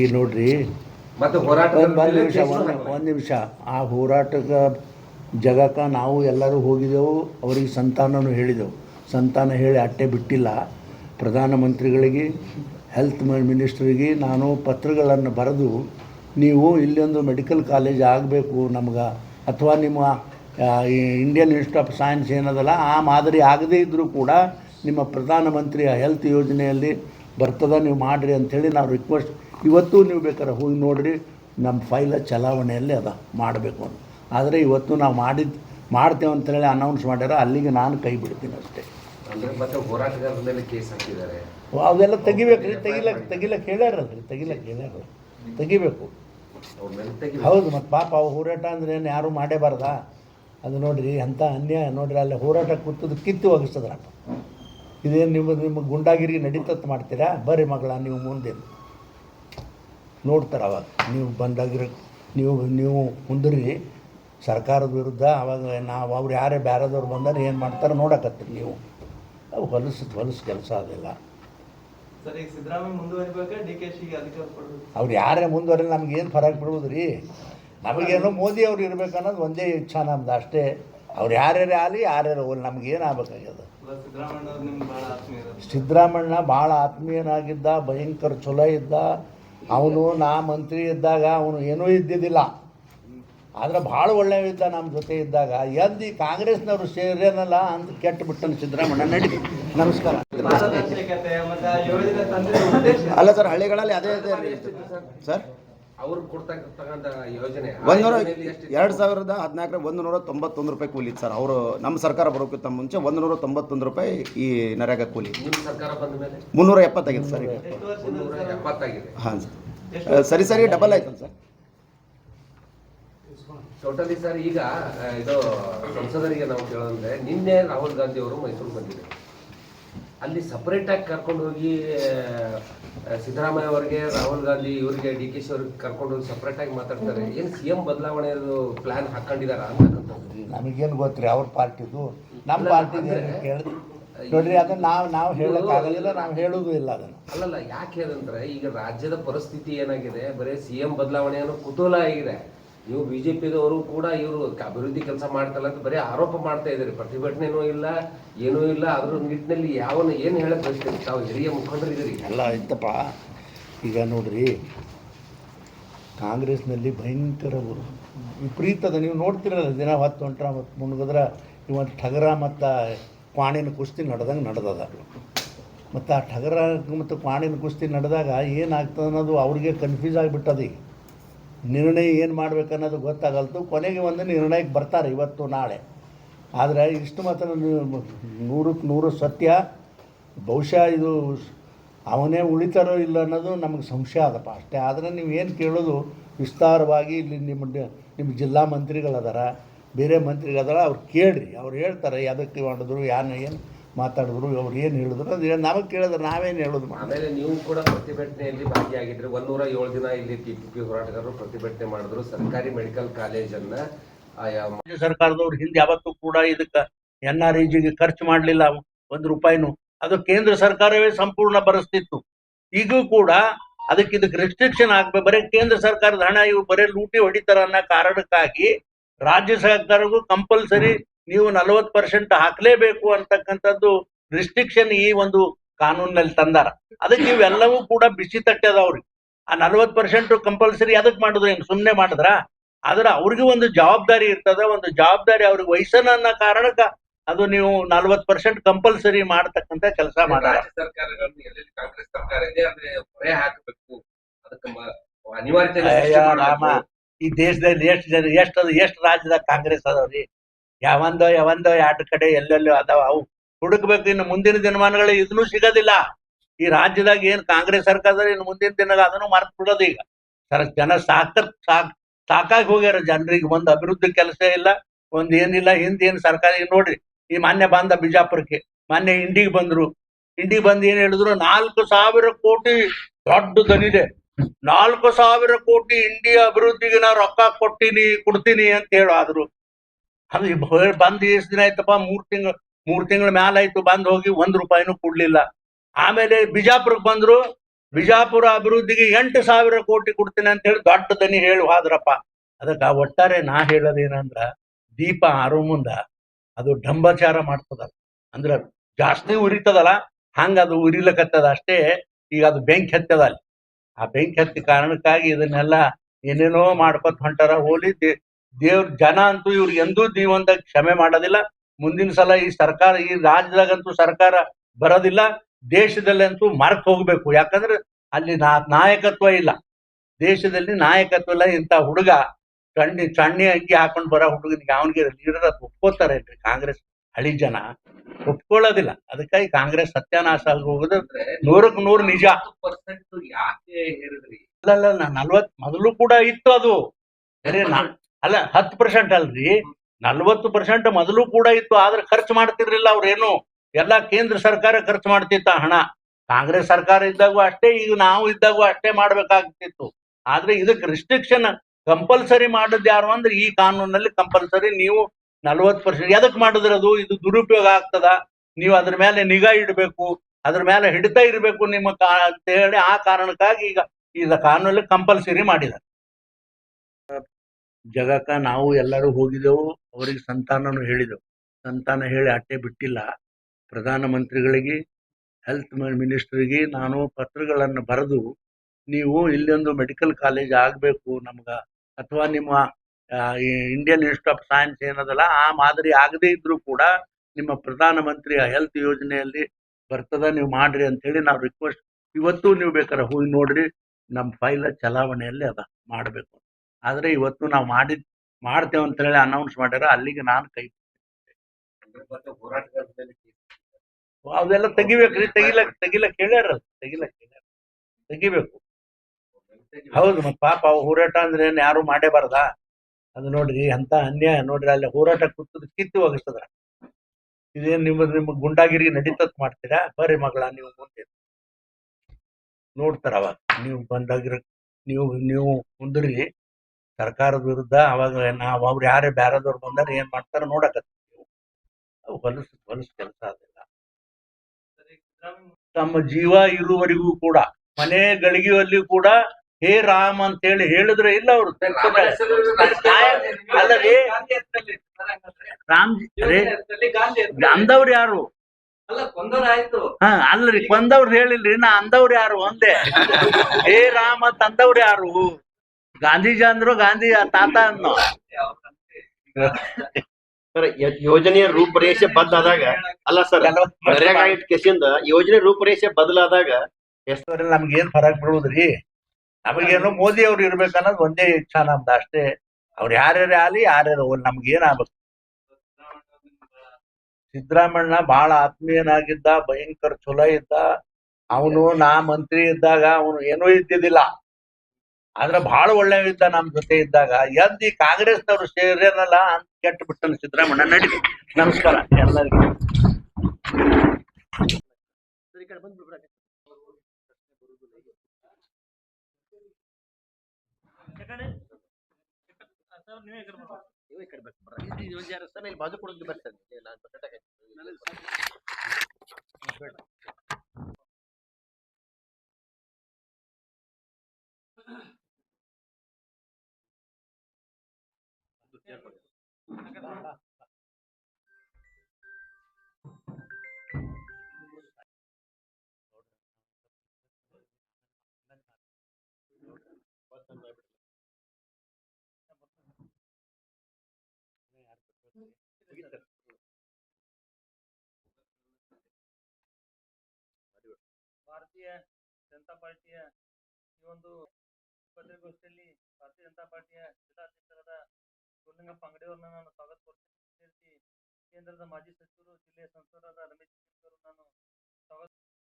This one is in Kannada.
ಈಗ ನೋಡ್ರಿ. ಮತ್ತೆ ಹೋರಾಟ ಒಂದು ನಿಮಿಷ ಒಂದು ನಿಮಿಷ. ಆ ಹೋರಾಟದ ಜಗಕ್ಕೆ ನಾವು ಎಲ್ಲರೂ ಹೋಗಿದ್ದೆವು ಅವರಿಗೆ ಸಂತಾನನೂ ಹೇಳಿದೆವು. ಸಂತಾನ ಹೇಳಿ ಅಟ್ಟೆ ಬಿಟ್ಟಿಲ್ಲ. ಪ್ರಧಾನಮಂತ್ರಿಗಳಿಗೆ ಹೆಲ್ತ್ ಮಿನಿಸ್ಟ್ರಿಗೆ ನಾನು ಪತ್ರಗಳನ್ನು ಬರೆದು ನೀವು ಇಲ್ಲೊಂದು ಮೆಡಿಕಲ್ ಕಾಲೇಜ್ ಆಗಬೇಕು ನಮ್ಗೆ ಅಥವಾ ನಿಮ್ಮ ಇಂಡಿಯನ್ ಇನ್ಸ್ಟಿಟ್ಯೂಟ್ ಆಫ್ ಸೈನ್ಸ್ ಏನದಲ್ಲ ಆ ಮಾದರಿ ಆಗದೇ ಇದ್ದರೂ ಕೂಡ ನಿಮ್ಮ ಪ್ರಧಾನಮಂತ್ರಿಯ ಹೆಲ್ತ್ ಯೋಜನೆಯಲ್ಲಿ ಬರ್ತದ ನೀವು ಮಾಡಿರಿ ಅಂಥೇಳಿ ನಾವು ರಿಕ್ವೆಸ್ಟ್ ಇವತ್ತು ನೀವು ಬೇಕಾದ್ರೆ ಹೋಗಿ ನೋಡಿರಿ ನಮ್ಮ ಫೈಲ ಚಲಾವಣೆಯಲ್ಲಿ ಅದ ಮಾಡಬೇಕು ಅಂತ. ಆದರೆ ಇವತ್ತು ನಾವು ಮಾಡಿದ್ದು ಮಾಡ್ತೇವೆ ಅಂತೇಳಿ ಅನೌನ್ಸ್ ಮಾಡ್ಯಾರ ಅಲ್ಲಿಗೆ ನಾನು ಕೈ ಬಿಡ್ತೀನಿ ಅಷ್ಟೇ. ಅವೆಲ್ಲ ತೆಗಿಬೇಕು ರೀ ತೆಗಿಲಕ್ಕೆ ತೆಗಿಲಕ್ಕೆ ಹೇಳ್ಯಾರಲ್ರಿ ತೆಗಿಲಕ್ಕೆ ಹೇಳ್ಯಾರ ತೆಗಿಬೇಕು. ಹೌದು ಮತ್ತು ಪಾಪ ಅವು ಹೋರಾಟ ಅಂದ್ರೆ ಏನು ಯಾರೂ ಮಾಡೇಬಾರ್ದ ಅದು ನೋಡ್ರಿ ಅಂತ ಅನ್ಯಾಯ ನೋಡ್ರಿ ಅಲ್ಲಿ ಹೋರಾಟ ಕೂತದ್ದು ಕಿತ್ತು ಒಗಿಸ್ತದ್ರಪ್ಪ ಇದೇನು ನಿಮ್ಮ ನಿಮ್ಮ ಗುಂಡಾಗಿರಿ ನಡೀತತ್ ಮಾಡ್ತೀರಾ? ಬರ್ರಿ ಮಗಳ ನೀವು ಮುಂದೆ. ನೋಡ್ತಾರೆ ಅವಾಗ. ನೀವು ಬಂದಾಗಿರ ನೀವು ನೀವು ಮುಂದ್ರಿ ಸರ್ಕಾರದ ವಿರುದ್ಧ ಅವಾಗ ನಾವು ಅವ್ರು ಯಾರೇ ಬೇರೆದವ್ರು ಬಂದರೆ ಏನು ಮಾಡ್ತಾರೆ ನೋಡಕತ್ತೀರಿ ನೀವು. ಅವು ಹೊಲಸು ಹೊಲಸು ಕೆಲಸ ಅದೆಲ್ಲ. ಅವ್ರು ಯಾರೇ ಮುಂದುವರೆಲ್ಲ ನಮ್ಗೆ ಏನು ಫರಕ್ ಬಿಡ್ಬೋದು ರೀ ನಮಗೇನೋ ಮೋದಿ ಅವ್ರು ಇರ್ಬೇಕು ಅನ್ನೋದು ಒಂದೇ ಇಚ್ಛಾ ನಮ್ದು ಅಷ್ಟೇ. ಅವ್ರು ಯಾರ್ಯಾರೇ ಆಗಲಿ ಯಾರ್ಯಾರು ಹೋಗ್ಲಿ ಏನು ಆಗ್ಬೇಕಾಗ್ಯದ? ಸಿದ್ದರಾಮಣ್ಣ ಭಾಳ ಆತ್ಮೀಯನಾಗಿದ್ದ ಭಯಂಕರ ಚಲೋ ಇದ್ದ. ಅವನು ನಾ ಮಂತ್ರಿ ಇದ್ದಾಗ ಅವನು ಏನೂ ಇದ್ದಿದ್ದಿಲ್ಲ. ಆದರೆ ಭಾಳ ಒಳ್ಳೆಯವಿದ್ದ ನಮ್ಮ ಜೊತೆ ಇದ್ದಾಗ. ಎಂದು ಈ ಕಾಂಗ್ರೆಸ್ನವರು ಸೇರೇನಲ್ಲ ಅಂತ ಕೆಟ್ಟು ಬಿಟ್ಟನು ಸಿದ್ದರಾಮಣ್ಣ ನಡಿ ನಮಸ್ಕಾರ ಅಲ್ಲ ಸರ್ ಹಳ್ಳಿಗಳಲ್ಲಿ ಅದೇ ಇದೆ ಸರ್? ಅವ್ರು ಕೊಡ್ತಕ್ಕಂಥ ಯೋಜನೆ. ಎರಡು ಸಾವಿರದ ಹದಿನಾಲ್ಕರ ಒಂದು ನೂರ ತೊಂಬತ್ತೊಂದು ರೂಪಾಯಿ ಕೂಲಿ ಇತ್ತು ಸರ್. ಅವರು ನಮ್ಮ ಸರ್ಕಾರ ಬರೋಕ್ಕಿಂತ ಮುಂಚೆ ಒಂದು ನೂರ ತೊಂಬತ್ತೊಂದು ರೂಪಾಯಿ ಈ ನರೇಗಾ ಕೂಲಿ. ನಿಮ್ಮ ಸರ್ಕಾರ ಬಂದ ಮೇಲೆ? ಮುನ್ನೂರ ಎಪ್ಪತ್ತಾಗಿದೆ ಸರ್ ಎಪ್ಪತ್ತಾಗಿದೆ. ಹಾಂ ಸರ್. ಸರಿ ಸರಿ ಡಬಲ್ ಆಯ್ತಲ್ಲ ಸರ್? ಟೋಟಲಿ ಸರ್ ಈಗ ಇದು ಸಂಸದರಿಗೆ ನಾವು ಕೇಳೋದಂದ್ರೆ ನಿನ್ನೆ ರಾಹುಲ್ ಗಾಂಧಿ ಅವರು ಮೈಸೂರು ಬಂದಿದ್ದಾರೆ. ಅಲ್ಲಿ ಸಪರೇಟ್ ಆಗಿ ಕರ್ಕೊಂಡು ಹೋಗಿ ಸಿದ್ದರಾಮಯ್ಯ ಅವರಿಗೆ ರಾಹುಲ್ ಗಾಂಧಿ ಇವರಿಗೆ ಡಿ ಕೆ ಶಿ ಅವ್ರಿಗೆ ಕರ್ಕೊಂಡು ಹೋಗಿ ಸಪರೇಟ್ ಆಗಿ ಮಾತಾಡ್ತಾರೆ. ಏನು ಸಿ ಎಂ ಬದಲಾವಣೆ ಪ್ಲಾನ್ ಹಾಕೊಂಡಿದಾರ ಅಂತಕ್ಕಂಥದ್ದು? ನಮಗೇನು ಗೊತ್ತ್ರಿ ಅವ್ರ ಪಾರ್ಟಿದು. ನಮ್ಮ ಪಾರ್ಟಿ ನೋಡ್ರಿ ಅದನ್ನ ನಾವು ನಾವು ಹೇಳೋಕ್ಕಾಗಲಿಲ್ಲ ನಾವು ಹೇಳೋದು ಇಲ್ಲ ಅದನ್ನು. ಅಲ್ಲಲ್ಲ ಯಾಕೆ ಹೇಳಂದ್ರೆ ಈಗ ರಾಜ್ಯದ ಪರಿಸ್ಥಿತಿ ಏನಾಗಿದೆ ಬರೀ ಸಿ ಎಂ ಬದಲಾವಣೆ ಅನ್ನೋ ಕುತೂಹಲ ಆಗಿದೆ. ನೀವು ಬಿಜೆಪಿದವರು ಕೂಡ ಇವರು ಅಭಿವೃದ್ಧಿ ಕೆಲಸ ಮಾಡ್ತಲ್ಲ ಅಂತ ಬರೀ ಆರೋಪ ಮಾಡ್ತಾ ಇದ್ದಾರೆ. ಪ್ರತಿಭಟನೆನೂ ಇಲ್ಲ, ಏನೂ ಇಲ್ಲ. ಅದ್ರ ನಿಟ್ಟಿನಲ್ಲಿ ಯಾವನ್ನ ಏನು ಹೇಳಕ್ ಬಯಸ್ತೀರಿ? ತಾವು ಹಿರಿಯ ಮುಖಂಡರಿದ್ದೀರಿ ಎಲ್ಲ ಇತ್ತಪ್ಪ ಈಗ ನೋಡ್ರಿ, ಕಾಂಗ್ರೆಸ್ನಲ್ಲಿ ಭಯಂಕರ ವಿಪರೀತದ, ನೀವು ನೋಡ್ತಿರಲ್ಲ, ದಿನ ಹತ್ತು ಹೊಂಟ್ರ ಮತ್ತು ಮುಳುಗಿದ್ರ ಇವತ್ತು ಠಗರ ಮತ್ತು ಕ್ವಾಣಿನ ಕುಸ್ತಿ ನಡೆದಂಗೆ ನಡೆದದ. ಮತ್ತು ಆ ಠಗರ ಮತ್ತು ಕ್ವಾಣಿನ ಕುಸ್ತಿ ನಡೆದಾಗ ಏನಾಗ್ತದೆ ಅನ್ನೋದು ಅವ್ರಿಗೆ ಕನ್ಫ್ಯೂಸ್ ಆಗಿಬಿಟ್ಟದ ಈಗ. ನಿರ್ಣಯ ಏನು ಮಾಡ್ಬೇಕು ಅನ್ನೋದು ಗೊತ್ತಾಗಲ್ತು. ಕೊನೆಗೆ ಒಂದು ನಿರ್ಣಯಕ್ಕೆ ಬರ್ತಾರೆ ಇವತ್ತು ನಾಳೆ. ಆದರೆ ಇಷ್ಟು ಮಾತ್ರ ನೂರಕ್ಕೆ ನೂರು ಸತ್ಯ. ಬಹುಶಃ ಇದು ಅವನೇ ಉಳಿತಾರೋ ಇಲ್ಲ ಅನ್ನೋದು ನಮಗೆ ಸಂಶಯ ಅದಪ್ಪ ಅಷ್ಟೇ ಆದರೆ ನೀವು ಏನು ಕೇಳೋದು, ವಿಸ್ತಾರವಾಗಿ ಇಲ್ಲಿ ನಿಮ್ಮ ನಿಮ್ಮ ಜಿಲ್ಲಾ ಮಂತ್ರಿಗಳದಾರ, ಬೇರೆ ಮಂತ್ರಿಗಳದಾರ, ಅವ್ರು ಕೇಳ್ರಿ. ಅವ್ರು ಹೇಳ್ತಾರೆ, ಯಾವುದಕ್ಕೆ ಮಾಡಿದ್ರು ಯಾರು ಏನು ಮಾತಾಡಿದ್ರು ಅವ್ರು ಏನು ಹೇಳಿದ್ರು ಅದು ನಮಗೆ ಕೇಳಿದ್ರೆ ನಾವೇನು ಹೇಳೋದು ಆಮೇಲೆ ನೀವು ಕೂಡ ಪ್ರತಿಭಟನೆಯಲ್ಲಿ ಭಾಗಿಯಾಗಿದ್ರಿ. ಒಂದೂರ ಏಳು ದಿನ ಇಲ್ಲಿ ಪಿ ಪಿ ಹೋರಾಟಗಾರರು ಪ್ರತಿಭಟನೆ ಮಾಡಿದ್ರು. ಸರ್ಕಾರಿ ಮೆಡಿಕಲ್ ಕಾಲೇಜನ್ನ ರಾಜ್ಯ ಸರ್ಕಾರದವ್ರು ಹಿಂದೆ ಯಾವತ್ತೂ ಕೂಡ ಇದಕ್ಕೆ ಎನ್ ಆರ್ ಇ ಜಿಗೆ ಖರ್ಚು ಮಾಡಲಿಲ್ಲ. ಒಂದು ರೂಪಾಯಿನೂ. ಅದು ಕೇಂದ್ರ ಸರ್ಕಾರವೇ ಸಂಪೂರ್ಣ ಬರೆಸ್ತಿತ್ತು. ಈಗೂ ಕೂಡ ಅದಕ್ಕೆ ಇದಕ್ಕೆ ರೆಸ್ಟ್ರಿಕ್ಷನ್ ಆಗ್ಬೇಕು ಬರೀ ಕೇಂದ್ರ ಸರ್ಕಾರದ ಹಣ ಇವು ಬರೀ ಲೂಟಿ ಹೊಡಿತಾರ ಅನ್ನೋ ಕಾರಣಕ್ಕಾಗಿ ರಾಜ್ಯ ಸರ್ಕಾರಕ್ಕೂ ಕಂಪಲ್ಸರಿ ನೀವು ನಲವತ್ತು ಪರ್ಸೆಂಟ್ ಹಾಕ್ಲೇಬೇಕು ಅಂತಕ್ಕಂಥದ್ದು ರಿಸ್ಟ್ರಿಕ್ಷನ್ ಈ ಒಂದು ಕಾನೂನಲ್ಲಿ ತಂದಾರ. ಅದಕ್ಕೆ ಇವೆಲ್ಲವೂ ಕೂಡ ಬಿಸಿ ತಟ್ಟದವ್ರಿ ಆ ನಲವತ್ ಪರ್ಸೆಂಟ್ ಕಂಪಲ್ಸರಿ ಅದಕ್ಕೆ ಮಾಡಿದ್ರು ಏನು ಸುಮ್ನೆ ಮಾಡಿದ್ರ? ಆದ್ರೆ ಅವ್ರಿಗೆ ಒಂದು ಜವಾಬ್ದಾರಿ ಇರ್ತದ ಒಂದು ಜವಾಬ್ದಾರಿ ಅವ್ರಿಗೆ ವಹಿಸನ ಅನ್ನೋ ಕಾರಣಕ್ಕ ಅದು ನೀವು ನಲವತ್ ಪರ್ಸೆಂಟ್ ಕಂಪಲ್ಸರಿ ಮಾಡತಕ್ಕಂತ ಕೆಲಸ ಮಾಡ್ತಾರೆ ರಾಮ ಈ ದೇಶದಲ್ಲಿ ಎಷ್ಟು ಜನ ಎಷ್ಟು ಅದ ಎಷ್ಟು ರಾಜ್ಯದಾಗ ಕಾಂಗ್ರೆಸ್ ಅದಾವ್ರಿ? ಯಾವಂದೋ ಯಾವಂದೋ ಎರಡು ಕಡೆ ಎಲ್ಲೆಲ್ಲೋ ಅದಾವ, ಅವು ಹುಡುಕ್ಬೇಕು ಇನ್ನು ಮುಂದಿನ ದಿನಮಾನಗಳು ಇದನ್ನು ಸಿಗೋದಿಲ್ಲ. ಈ ರಾಜ್ಯದಾಗ ಏನ್ ಕಾಂಗ್ರೆಸ್ ಸರ್ಕಾರದಲ್ಲಿ ಇನ್ನು ಮುಂದಿನ ದಿನ ಅದನ್ನು ಮರ್ತು ಬಿಡೋದು ಈಗ. ಸರ, ಜನ ಸಾಕ ಸಾಕ್, ಸಾಕಾಗಿ ಹೋಗ್ಯಾರ ಜನರಿಗೆ. ಒಂದು ಅಭಿವೃದ್ಧಿ ಕೆಲಸ ಇಲ್ಲ, ಒಂದ್ ಏನಿಲ್ಲ. ಹಿಂದೆ ಸರ್ಕಾರ ಈಗ ನೋಡ್ರಿ, ಈ ಮಾನ್ಯ ಬಂದ ಬಿಜಾಪುರಕ್ಕೆ, ಮಾನ್ಯ ಇಂಡಿಗೆ ಬಂದ್ರು. ಇಂಡಿಗೆ ಬಂದು ಏನ್ ಹೇಳಿದ್ರು, ನಾಲ್ಕು ಸಾವಿರ ಕೋಟಿ ದೊಡ್ಡ ದನಿದೆ. ನಾಲ್ಕು ಸಾವಿರ ಕೋಟಿ ಇಂಡಿಯಾ ಅಭಿವೃದ್ಧಿಗೆ ನಾ ರೊಕ್ಕ ಕೊಟ್ಟಿನಿ, ಕೊಡ್ತೀನಿ ಅಂತ ಹೇಳಾದ್ರು. ಅದು ಹೇಳಿ ಬಂದ್ ಎಷ್ಟು ದಿನ ಆಯ್ತಪ್ಪ, ಮೂರ್ ತಿಂಗಳು, ಮೂರ್ ತಿಂಗಳ ಮ್ಯಾಲ ಆಯ್ತು, ಬಂದ್ ಹೋಗಿ ಒಂದ್ ರೂಪಾಯಿನೂ ಕೊಡ್ಲಿಲ್ಲ. ಆಮೇಲೆ ಬಿಜಾಪುರಕ್ಕೆ ಬಂದ್ರು, ಬಿಜಾಪುರ ಅಭಿವೃದ್ಧಿಗೆ ಎಂಟು ಸಾವಿರ ಕೋಟಿ ಕೊಡ್ತೀನಿ ಅಂತ ಹೇಳಿ ದೊಡ್ಡ ದನಿ ಹೇಳಿ, ಹೋದ್ರಪ್ಪ. ಅದಕ್ಕೆ ಒಟ್ಟಾರೆ ನಾ ಹೇಳೋದೇನಂದ್ರ, ದೀಪ ಆರು ಮುಂದ ಅದು ಡಂಬಾಚಾರ ಮಾಡ್ತದ ಅಂದ್ರ ಜಾಸ್ತಿ ಉರಿತದಲ್ಲ, ಹಂಗ ಅದು ಉರಿಲಕತ್ತದ ಅಷ್ಟೇ, ಈಗ ಅದು ಬೆಂಕಿ ಹತ್ತದ ಅಲ್ಲಿ. ಆ ಬೆಂಕಿ ಹತ್ತಿ ಕಾರಣಕ್ಕಾಗಿ ಇದನ್ನೆಲ್ಲ ಏನೇನೋ ಮಾಡ್ಕೊತ ಹೊಂಟಾರ, ಹೋಲಿ ದೇವ್ರ ಜನ ಅಂತೂ ಇವ್ರು ಎಂದೂ ಜೀವನದಾಗ ಕ್ಷಮೆ ಮಾಡೋದಿಲ್ಲ. ಮುಂದಿನ ಸಲ ಈ ಸರ್ಕಾರ ಈ ರಾಜ್ಯದಾಗಂತೂ ಸರ್ಕಾರ ಬರೋದಿಲ್ಲ. ದೇಶದಲ್ಲಂತೂ ಮಾರ್ಕ್ ಹೋಗ್ಬೇಕು. ಯಾಕಂದ್ರೆ ಅಲ್ಲಿ ನಾ ನಾಯಕತ್ವ ಇಲ್ಲ. ದೇಶದಲ್ಲಿ ನಾಯಕತ್ವ ಇಲ್ಲ. ಇಂಥ ಹುಡುಗ ಚಣ್ಣಿ ಚಣ್ಣಿ ಅಂಗಿ ಹಾಕೊಂಡು ಬರೋ ಹುಡುಗನಿಗೆ ಅವನಿಗೆ ಲೀಡರ್ ಒಪ್ಕೋತಾರೇನ್ರಿ ಕಾಂಗ್ರೆಸ್ ಹಳಿ ಜನ. ಒಪ್ಕೊಳ್ಳೋದಿಲ್ಲ. ಅದಕ್ಕಾಗಿ ಕಾಂಗ್ರೆಸ್ ಸತ್ಯಾನಾಶ ಆಗಿ ಹೋಗೋದು ನೂರಕ್ಕೆ ನೂರು ನಿಜ. ಪರ್ಸೆಂಟ್ ಯಾಕೆ ಹೇಳಿದ್ರಿ? ಅಲ್ಲ ನಲ್ವತ್ ಮೊದಲು ಕೂಡ ಇತ್ತು ಅದು. ಅಲ್ಲ, ಹತ್ತು ಪರ್ಸೆಂಟ್ ಅಲ್ರಿ. ನಲ್ವತ್ತು ಪರ್ಸೆಂಟ್ ಮೊದಲು ಕೂಡ ಇತ್ತು, ಆದ್ರೆ ಖರ್ಚು ಮಾಡ್ತಿರ್ಲಿಲ್ಲ ಅವ್ರೇನು ಎಲ್ಲಾ ಕೇಂದ್ರ ಸರ್ಕಾರ ಖರ್ಚು ಮಾಡ್ತಿತ್ತ ಹಣ. ಕಾಂಗ್ರೆಸ್ ಸರ್ಕಾರ ಇದ್ದಾಗೂ ಅಷ್ಟೇ, ಈಗ ನಾವು ಇದ್ದಾಗೂ ಅಷ್ಟೇ ಮಾಡ್ಬೇಕಾಗ್ತಿತ್ತು. ಆದ್ರೆ ಇದಕ್ಕೆ ರಿಸ್ಟ್ರಿಕ್ಷನ್ ಕಂಪಲ್ಸರಿ ಮಾಡೋದು ಯಾರು ಅಂದ್ರೆ, ಈ ಕಾನೂನಲ್ಲಿ ಕಂಪಲ್ಸರಿ ನೀವು ನಲ್ವತ್ತು ಪರ್ಸೆಂಟ್ ಎದಕ್ ಮಾಡಿದ್ರೆ ಅದು? ಇದು ದುರುಪಯೋಗ ಆಗ್ತದ? ನೀವು ಅದ್ರ ಮೇಲೆ ನಿಗಾ ಇಡಬೇಕು, ಅದ್ರ ಮೇಲೆ ಹಿಡಿತಾ ಇರಬೇಕು ನಿಮ್ಮ ಅಂತ ಹೇಳಿ ಆ ಕಾರಣಕ್ಕಾಗಿ ಈಗ ಈಗ ಕಾನೂನಲ್ಲಿ ಕಂಪಲ್ಸರಿ ಮಾಡಿದ್ದಾರೆ. ಜಗಕ್ಕ ನಾವು ಎಲ್ಲರೂ ಹೋಗಿದ್ದೆವು, ಅವರಿಗೆ ಸಂತಾನನು ಹೇಳಿದೆವು. ಸಂತಾನ ಹೇಳಿ ಅಟ್ಟೆ ಬಿಟ್ಟಿಲ್ಲ. ಪ್ರಧಾನಮಂತ್ರಿಗಳಿಗೆ ಹೆಲ್ತ್ ಮಿನಿಸ್ಟ್ರಿಗೆ ನಾನು ಪತ್ರಗಳನ್ನು ಬರೆದು, ನೀವು ಇಲ್ಲೊಂದು ಮೆಡಿಕಲ್ ಕಾಲೇಜ್ ಆಗಬೇಕು ನಮ್ಗ, ಅಥವಾ ನಿಮ್ಮ ಇಂಡಿಯನ್ ಇನ್ಸ್ಟಿಟ್ಯೂಟ್ ಆಫ್ ಸೈನ್ಸ್ ಏನದಲ್ಲ, ಆ ಮಾದರಿ ಆಗದೇ ಇದ್ರೂ ಕೂಡ ನಿಮ್ಮ ಪ್ರಧಾನಮಂತ್ರಿ ಹೆಲ್ತ್ ಯೋಜನೆಯಲ್ಲಿ ಬರ್ತದ, ನೀವು ಮಾಡ್ರಿ ಅಂತೇಳಿ ನಾವು ರಿಕ್ವೆಸ್ಟ್ ಇವತ್ತು ನೀವು ಬೇಕಾದ್ರೆ ಹೋಗಿ ನೋಡ್ರಿ, ನಮ್ಮ ಫೈಲ ಚಲಾವಣೆಯಲ್ಲಿ ಅದ, ಮಾಡಬೇಕು ಆದ್ರೆ ಇವತ್ತು ನಾವು ಮಾಡಿ ಮಾಡ್ತೇವೆ ಅಂತ ಹೇಳಿ ಅನೌನ್ಸ್ ಮಾಡ್ಯಾರ ಅಲ್ಲಿಗೆ ನಾನು ಕೈ ಅವೆಲ್ಲ ತೆಗಿಬೇಕ್ರಿ ತೆಗಿಲಕ್ ತೆಗಿಲಕ್ ಹೇಳ್ಯಾರ ತೆಗಿಲಕ್ ಹೇಳ್ಯಾರ ತೆಗಿಬೇಕು. ಹೌದು ಮತ್ ಪಾಪ ಅವ್ ಹೋರಾಟ ಅಂದ್ರೆ ಏನ್ ಯಾರು ಮಾಡೇಬಾರ್ದ ಅದು ನೋಡ್ರಿ ಅಂತ ಅನ್ಯಾಯ ನೋಡ್ರಿ ಅಲ್ಲಿ ಹೋರಾಟ ಕೂತದ ಕಿತ್ತು ಹೋಗಿಸ್ತದ. ಇದೇನ್ ನಿಮ್ಮ ನಿಮ್ಮ ಗುಂಡಾಗಿರಿ ನಡೀತತ್ ಮಾಡ್ತೀರಾ? ಬರ್ರಿ ಮಗಳ ನೀವು ಮುಂದೆ. ನೋಡ್ತಾರ ಅವಾಗ ನೀವು ಬಂದಾಗಿರ ನೀವು ನೀವು ಮುಂದ್ರಿ ಸರ್ಕಾರದ ವಿರುದ್ಧ ಅವಾಗ ನಾವು ಅವ್ರು ಯಾರೇ ಬ್ಯಾರದವ್ರು ಬಂದಾರ ಏನ್ ಮಾಡ್ತಾರ ನೋಡಕತ್ತೀವಿ. ಅವು ಹೊಲಸ್ ಹೊಲಸು ಕೆಲಸ ಅದಿಲ್ಲ. ತಮ್ಮ ಜೀವ ಇರುವವರೆಗೂ ಕೂಡ ಮನೆ ಗಳಿಗೆಯಲ್ಲಿ ಕೂಡ ಹೇ ರಾಮ್ ಅಂತ ಹೇಳಿ ಹೇಳಿದ್ರೆ ಇಲ್ಲ ಅವರು. ಅಲ್ಲ ರೀ ಗಾಂಧಿ ಹೆಸರಲ್ಲಿ ಸರ್ ಹಂಗಂದ್ರೆ. ರಾಮ್. ಅಂದವ್ರು ಯಾರು ಹಾ ಅಲ್ರಿ ಕೊಂದವ್ರು ಹೇಳಿಲ್ರಿ ನಾ ಅಂದವ್ರು ಯಾರು? ಒಂದೇ. ಹೇ ರಾಮ್ ಅಂತ ಅಂದವ್ರು ಯಾರು? ಗಾಂಧೀಜಿ ಅಂದ್ರು ಗಾಂಧಿ ತಾತ ಅನ್ನೋ ಸರ್ ಯ- ಯೋಜನೆಯ ರೂಪರೇಷೆ ಬದಲಾದಾಗ ಅಲ್ಲ ಸರ್ ಕೆಸಿಂದ ಯೋಜನೆ ರೂಪರೇಷೆ ಬದಲಾದಾಗ ನಮ್ಗೆ ಏನ್ ಫರಕ್ ಬೀಳುದ್ರಿ ನಮಗೇನು ಮೋದಿ ಅವ್ರು ಇರ್ಬೇಕನ್ನೋದು ಒಂದೇ ಇಚ್ಛಾ ನಮ್ದು ಅಷ್ಟೇ. ಅವ್ರು ಯಾರ್ಯಾರೇ ಆಲಿ ಯಾರ್ಯಾರು ನಮ್ಗೆ ಏನ್ ಆಗ್ಬೇಕು ಸಿದ್ದರಾಮಣ್ಣ ಬಹಳ ಆತ್ಮೀಯನಾಗಿದ್ದ ಭಯಂಕರ ಚಲೋ ಇದ್ದ ಅವನು ನಾ ಮಂತ್ರಿ ಇದ್ದಾಗ ಅವನು ಏನೂ ಇದ್ದಿದ್ದಿಲ್ಲ. ಆದ್ರೆ ಬಹಳ ಒಳ್ಳೆ ಇದ್ದ ನಮ್ ಜೊತೆ ಇದ್ದಾಗ. ಎದ್ದು ಈ ಕಾಂಗ್ರೆಸ್ನವ್ರು ಸೇರೇನಲ್ಲ ಅಂತ ಕೆಟ್ಟ ಬಿಟ್ಟನು ಸಿದ್ದರಾಮಣ್ಣ ನಡಿ ನಮಸ್ಕಾರ ಎಲ್ಲರಿಗೂ. ಬಾಜು ಕೊಡೋದು ಬರ್ತದೆ ಭಾರತೀಯ ಜನತಾ ಪಾರ್ಟಿಯ ಈ ಒಂದು ಪತ್ರಿಕಾಗೋಷ್ಠಿಯಲ್ಲಿ ಭಾರತೀಯ ಜನತಾ ಪಾರ್ಟಿಯ ಜಿಲ್ಲಾಧ್ಯಕ್ಷರಾದ ಗುರುಲಿಂಗಪ್ಪ ಅಂಗಡಿಯವರನ್ನ ನಾನು ಸ್ವಾಗತ ಕೋರ್ತೀನಿ ಅದೇ ರೀತಿ ಕೇಂದ್ರದ ಮಾಜಿ ಸಚಿವರು ಜಿಲ್ಲೆಯ ಸಂಸದರಾದ ರಮೇಶ್ ಜಿಗಜಿಣಗಿ ಅವರನ್ನು ನಾನು